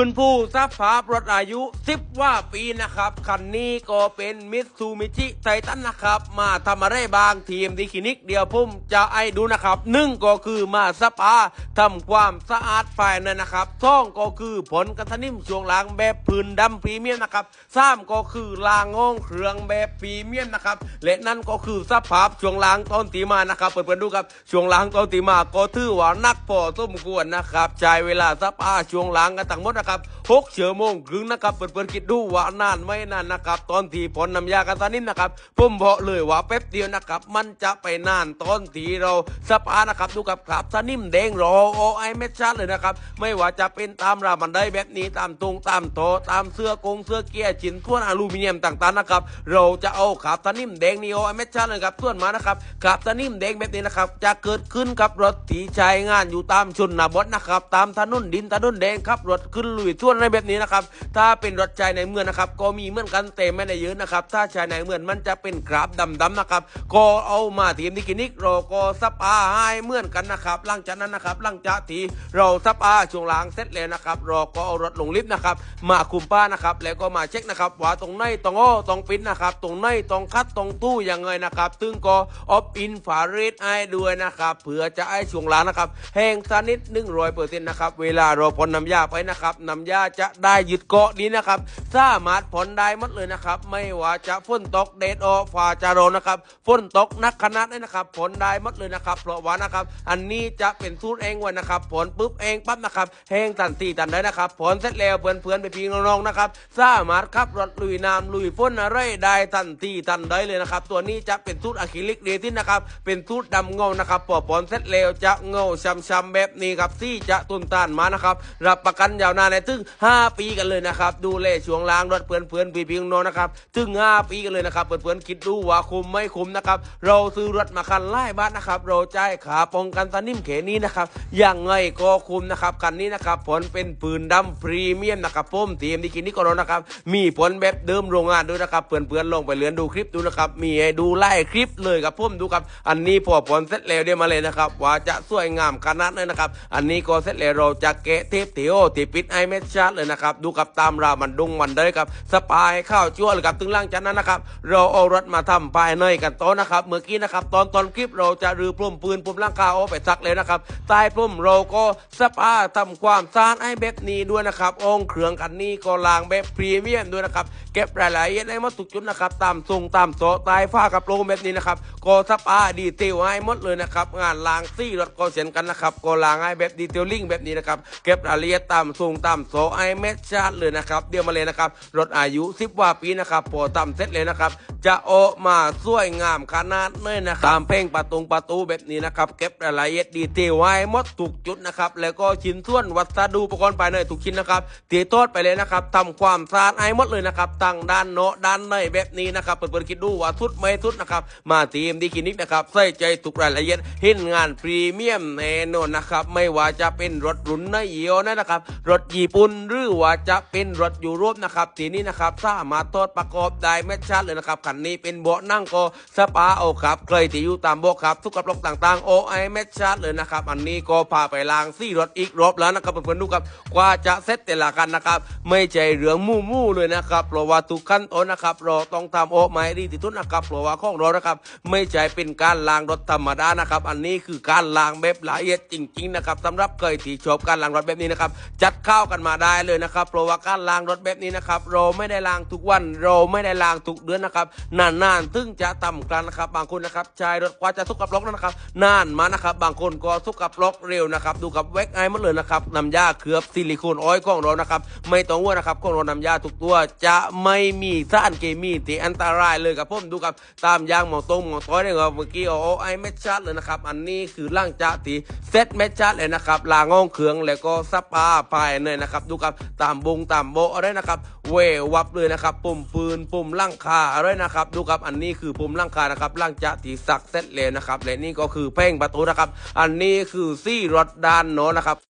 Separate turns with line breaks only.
คุณผู้ทราบภาพรถอายุ 10 ว่าปีนะครับ คันนี้ก็เป็นมิตซูมิชิไททันนะครับ มาทำอะไรบางทีมดีคลินิกเดียวพุ่มจะไอดูนะครับหนึ่งก็คือมาสปาทำความสะอาดภายในนะครับท่องก็คือผลกระทนิ่มช่วงล่างแบบพื้นดำพรีเมียมนะครับสามก็คือลางงงเครื่องแบบพรีเมียมนะครับและนั่นก็คือสภาพช่วงล่างต้นตีมานะครับเปิดๆดูครับช่วงล่างต้นตีมาก็ถือว่านักพอสมควรนะครับใช้เวลาสปาช่วงล่างกันทั้งหมดนะครับหกชั่วโมงครึ่งนะครับเปิดๆคิดดูว่านานไม่นานนะครับตอนที่ผลน้ำยากระสานิมนะครับผมบอกเลยว่าแป๊บเดียวนะครับมันจะไปนานตอนที่เราสปานะครับดูกับครับสนิมแดงรอโอไอเม็ดชัดเลยนะครับไม่ว่าจะเป็นตามราบันไดแบบนี้ตามตรงตามโตตามเสื้อกงเสื้อเกียร์ชิ้นส่วนอลูมิเนียมต่างๆนะครับเราจะเอาขับสนิมแดงนีโอไอเม็ดชัดเลยครับส่วนมานะครับขับสนิมแดงแบบนี้นะครับจะเกิดขึ้นกับรถที่ใช้งานอยู่ตามชนนบทนะครับตามถนนดินถนนแดงครับรถขึ้นลุยส่วนอะไรแบบนี้นะครับ ถ้าเป็นรถใช้ในเมืองนะครับ ก็มีเหมือนกันแต่ไม่ได้เยอะนะครับ ถ้าใช้ในเมืองมันจะเป็นกราบดำๆนะครับ ก็เอามาทีมที่คลินิกเราก็ซับอาให้เหมือนกันนะครับหลังจากนั้นนะครับหลังจากที่เราซับอาช่วงล่างเสร็จแล้วนะครับเราก็เอารถลงลิฟต์นะครับ มาคุมป้านะครับ แล้วก็มาเช็คนะครับว่าตรงไหนตรงอ้อตรงปิ้นนะครับ ตรงไหนตรงคัดตรงตู้ยังไงนะครับซึ่งก็ออฟอินฟาเรดให้ด้วยนะครับเผื่อจะให้ช่วงล่างนะครับแห้งสนิทหนึ่งรอยเปอร์เซ็นนะครับเวลาเราพ่นน้ำยาไปนะครับน้ำยาจะได้ยึดเกาะนี้นะครับสามารถผ่อนได้หมดเลยนะครับ ไม่ว่าจะฝนตกเดดออกฟ้าจะร้อนนะครับฝนตกนักขนาดไหนนะครับผ่อนได้หมดเลยนะครับ เพราะว่านะครับ อันนี้จะเป็นสูตรเองไว้นะครับผ่อนปุ๊บเองปั๊บนะครับแห้งตันตีตันได้นะครับผ่อนเสร็จแล้วเพื่อนๆไปพี่น้องๆนะครับสามารถขับรถลุยน้ำลุยฝนอะไรได้ตันตีตันได้เลยนะครับ ตัวนี้จะเป็นสูตรอะคริลิกเรซินนะครับ เป็นสูตรดำเงานะครับพอผ่อนเสร็จแล้วจะเงาช้ำๆแบบนี้ครับซี่จะตุนต้านมานะครับ รับประกันยาวนานในถึง 5 ปีกันเลยนะครับ ดูแลช่วงล่างรถเพื่อนๆพี่ๆน้องนะครับถึง 5 ปีกันเลยนะครับเพื่อนๆคิดดูว่าคุ้มไม่คุ้มนะครับเราซื้อรถมาคันไล่บ้านนะครับ เราจ่ายขาป้องกันสนิมเขนี้นะครับยังไงก็คุ้มนะครับคันนี้นะครับผลเป็นปืนดำพรีเมียมนะครับผมทีมที่กินนี่ก็รนะครับมีผลแบบเดิมโรงงานด้วยนะครับเพื่อนๆลงไปเลือนดูคลิปดูนะครับมีให้ดูไล่คลิปเลยครับผมดูครับอันนี้พอผลเสร็จแล้วเดี๋ยวมาเลยนะครับว่าจะสวยงามขนาดไหนนะครับอันนี้ก็เสร็จแล้วเราจะแกะเทปเตียวที่ปิดไอเมชชาร์เลยนะครับ ดูกับตามรามันดุงมันได้ครับ สปายข้าวจั่วเลยครับถึงล่างจากนั้นนะครับ เราเอารถมาทำภายในกันโตะนะครับ เมื่อกี้นะครับ ตอนตอนคลิปเราจะรื้อปลุ่มปืนปลุ่มร่างกายเอาไปซักเลยนะครับใต้ปลุ่มเราก็สปาทำความสะอาดไอ้แบบนี้ด้วยนะครับองค์เครื่องกันนี้ก็ล้างแบบพรีเมียมด้วยนะครับ เก็บรายละเอียดให้หมดทุกจุดนะครับ ตามทรงตามโต๊ะใต้ฝ้ากระโปรงแบบนี้นะครับก็สปาดีเทลให้หมดเลยนะครับ งานล้างซี่รถก็เช่นกันนะครับก็ล้างให้แบบดีเทลลิ่งแบบนี้นะครับ เก็บรายละเอียดตามทรงตามโต๊ะไอเม็ดชาร์เลยนะครับ เดียวมาเลยนะครับรถอายุ 10 กว่าปีนะครับพอทำเสร็จเลยนะครับ จะออมาสวยงามขนาดเลยนะครับตามเพ่งประตูประตูแบบนี้นะครับเก็บรายละเอียดดีเทลไว้หมดทุกจุดนะครับแล้วก็ชิ้นส่วนวัสดุอุปกรณ์ภายในทุกชิ้นนะครับตีโทษไปเลยนะครับทำความสะอาดไอหมดเลยนะครับตั้งด้านโนะด้านในแบบนี้นะครับเปิดๆคิดดูว่าทุดไม่ทุดนะครับมาทีมดีคลินิกนะครับใส่ใจทุกรายละเอียดเห็นงานพรีเมียมแน่นอนนะครับไม่ว่าจะเป็นรถรุ่นในเอียวนะครับรถญี่ปุ่นหรือว่าจะเป็นรถยุโรปนะครับ ทีนี้นะครับสามารถทดประกอบได้แมชชัดเลยนะครับคันนี้เป็นเบาะนั่งก็สปาโอครับใครที่อยู่ตามโบครับทุกกระปกต่างๆโอไอแมชชัดเลยนะครับ อันนี้ก็พาไปล้างซี่รถอีกรอบแล้วนะครับเพื่อนๆดูครับกว่าจะเซ็ตแต่ละคันนะครับ ไม่ใจเหลืองมู่มู่เลยนะครับเพราะว่าทุกขั้นตอนนะครับเราต้องทำโอไม้ดีที่สุดนะครับเพราะว่าของเรานะครับ ไม่ใช่เป็นการล้างรถธรรมดานะครับ อันนี้คือการล้างแบบละเอียดจริง ๆ นะครับสำหรับใครที่ชอบการล้างรถแบบนี้นะครับจัดเข้ากันมาได้เลยนะครับเพราะว่าการล้างรถแบบนี้นะครับเราไม่ได้ล้างทุกวัน เราไม่ได้ล้างทุกเดือนนะครับนานๆถึงจะต่ำกันนะครับบางคนนะครับใช้รถกว่าจะสุกกับล็อกนะครับนานมานะครับบางคนก็สุกกับล็อกเร็วนะครับดูกับแว็กไอหมาเลยนะครับน้ำยาเคลือบซิลิโคนออยล์ของเรานะครับไม่ต้องว่านะครับของเราน้ำยาทุกตัว จะไม่มีสารเคมีที่อันตรายเลยครับผมดูกับตามยางหมองตรงหมองต้อยเนี่ยครับเมื่อกี้โอ้ไอเม็ดชัดเลยนะครับอันนี้คือล่างจากที่เซตเม็ดชัดเลยนะครับลางงองเครื่องแล้วก็สปาภายในนะครับดูครับตามบงตามโบอะไรนะครับเววับเลยนะครับปุ่มปืนปุ่มล่างคาอะไรนะครับดูครับอันนี้คือปุ่มล่างคานะครับล่างจะตีสักเซตเลยนะครับและนี่ก็คือเพ่งประตูนะครับ อันนี้คือซี่รถด้านโน้นนะครับ